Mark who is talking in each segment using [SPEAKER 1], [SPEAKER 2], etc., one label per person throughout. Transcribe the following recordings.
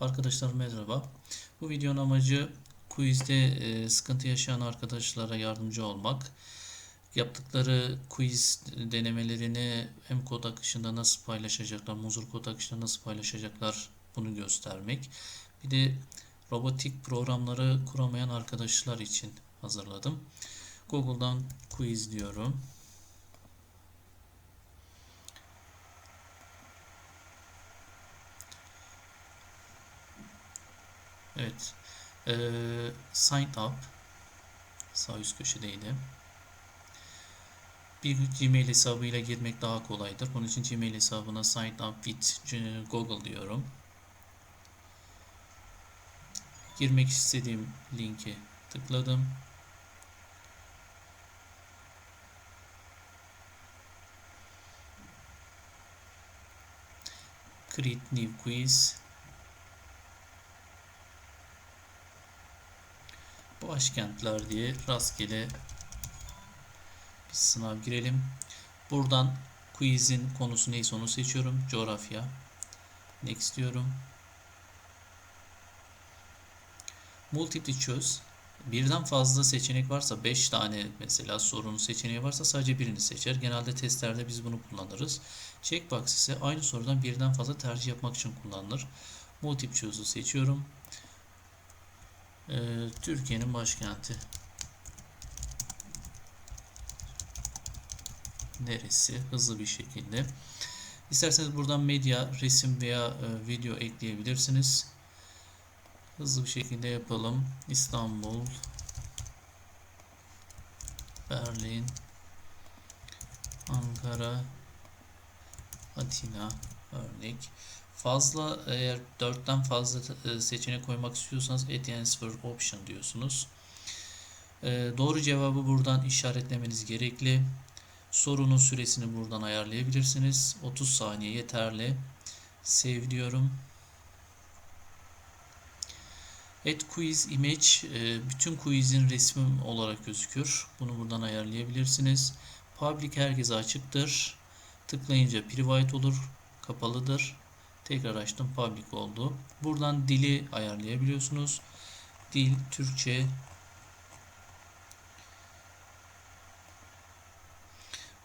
[SPEAKER 1] Arkadaşlar merhaba. Bu videonun amacı quizde e, sıkıntı yaşayan arkadaşlara yardımcı olmak. Yaptıkları quiz denemelerini hem kod akışında nasıl paylaşacaklar, Muzur kod akışında nasıl paylaşacaklar bunu göstermek. Bir de robotik programları kuramayan arkadaşlar için hazırladım. Google'dan quiz diyorum. Evet. Ee, sign up. Sağ üst köşedeydi. Bir Gmail hesabıyla girmek daha kolaydır. Bunun için Gmail hesabına sign up with Google diyorum. Girmek istediğim linki tıkladım. Create new quiz. Başkentler diye rastgele bir sınav girelim. Buradan quizin konusu neyse onu seçiyorum. Coğrafya. Next diyorum. Multiple choice. Birden fazla seçenek varsa 5 tane mesela sorunun seçeneği varsa sadece birini seçer. Genelde testlerde biz bunu kullanırız. Checkbox ise aynı sorudan birden fazla tercih yapmak için kullanılır. Multiple choice'u seçiyorum. Ee, Türkiye'nin başkenti. Neresi? Hızlı bir şekilde. İsterseniz buradan medya, resim veya e, video ekleyebilirsiniz. Hızlı bir şekilde yapalım. İstanbul, Berlin, Ankara, Atina örnek. Fazla eğer 4'ten fazla e, seçenek koymak istiyorsanız add answer option diyorsunuz. E, doğru cevabı buradan işaretlemeniz gerekli. Sorunun süresini buradan ayarlayabilirsiniz. 30 saniye yeterli. Save diyorum. Add quiz image e, bütün quizin resmi olarak gözükür. Bunu buradan ayarlayabilirsiniz. Public herkese açıktır. Tıklayınca private olur, kapalıdır. Tekrar açtım public oldu. Buradan dili ayarlayabiliyorsunuz. Dil Türkçe.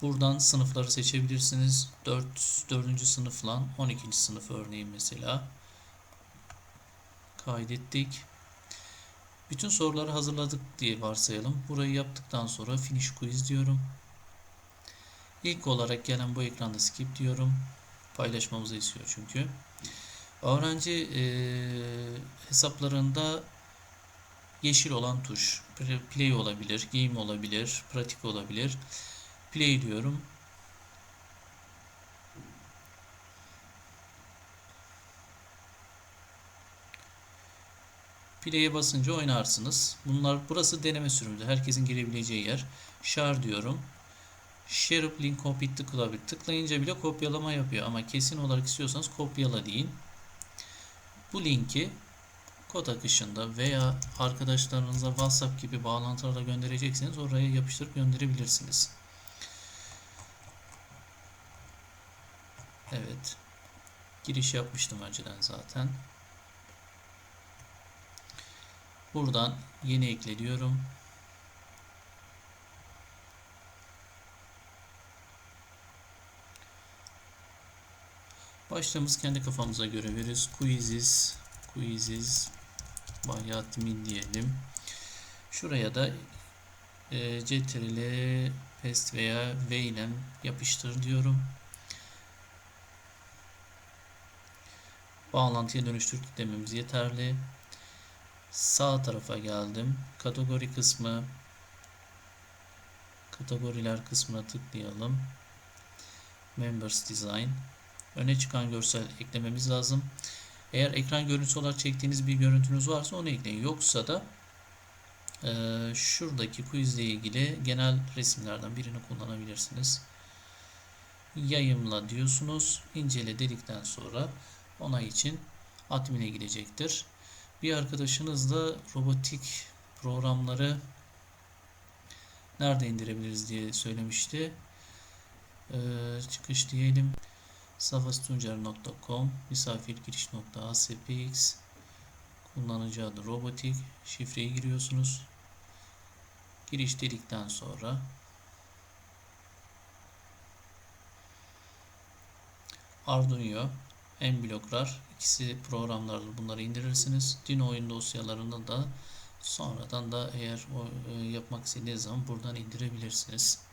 [SPEAKER 1] Buradan sınıfları seçebilirsiniz. 4 4. sınıfla 12. sınıf örneğin mesela. Kaydettik. Bütün soruları hazırladık diye varsayalım. Burayı yaptıktan sonra finish quiz diyorum. İlk olarak gelen bu ekranda skip diyorum. Paylaşmamızı istiyor çünkü. Öğrenci e, hesaplarında yeşil olan tuş play olabilir, game olabilir, pratik olabilir. Play diyorum. Play'e basınca oynarsınız. Bunlar burası deneme sürümü. Herkesin girebileceği yer. Share diyorum. Share link copy tıklayabilir. Tıklayınca bile kopyalama yapıyor ama kesin olarak istiyorsanız kopyala deyin. Bu linki kod akışında veya arkadaşlarınıza WhatsApp gibi bağlantılarla gönderecekseniz oraya yapıştırıp gönderebilirsiniz. Evet. Giriş yapmıştım önceden zaten. Buradan yeni ekle diyorum. Başlığımız kendi kafamıza göre veririz. Quizzes, quizzes, bayatmin diyelim. Şuraya da e, ctrl, pest veya v ile yapıştır diyorum. Bağlantıya dönüştür dememiz yeterli. Sağ tarafa geldim. Kategori kısmı kategoriler kısmına tıklayalım. Members Design öne çıkan görsel eklememiz lazım. Eğer ekran görüntüsü olarak çektiğiniz bir görüntünüz varsa onu ekleyin. Yoksa da e, şuradaki quiz ile ilgili genel resimlerden birini kullanabilirsiniz. Yayımla diyorsunuz. İncele dedikten sonra onay için admin'e gidecektir. Bir arkadaşınız da robotik programları nerede indirebiliriz diye söylemişti. Ee, çıkış diyelim safastuncer.com misafirgiriş.aspx Kullanıcı adı robotik. Şifreyi giriyorsunuz. Giriş dedikten sonra Arduino, Mbloklar ikisi programlarla bunları indirirsiniz. Dino oyun dosyalarını da sonradan da eğer e, yapmak istediğiniz zaman buradan indirebilirsiniz.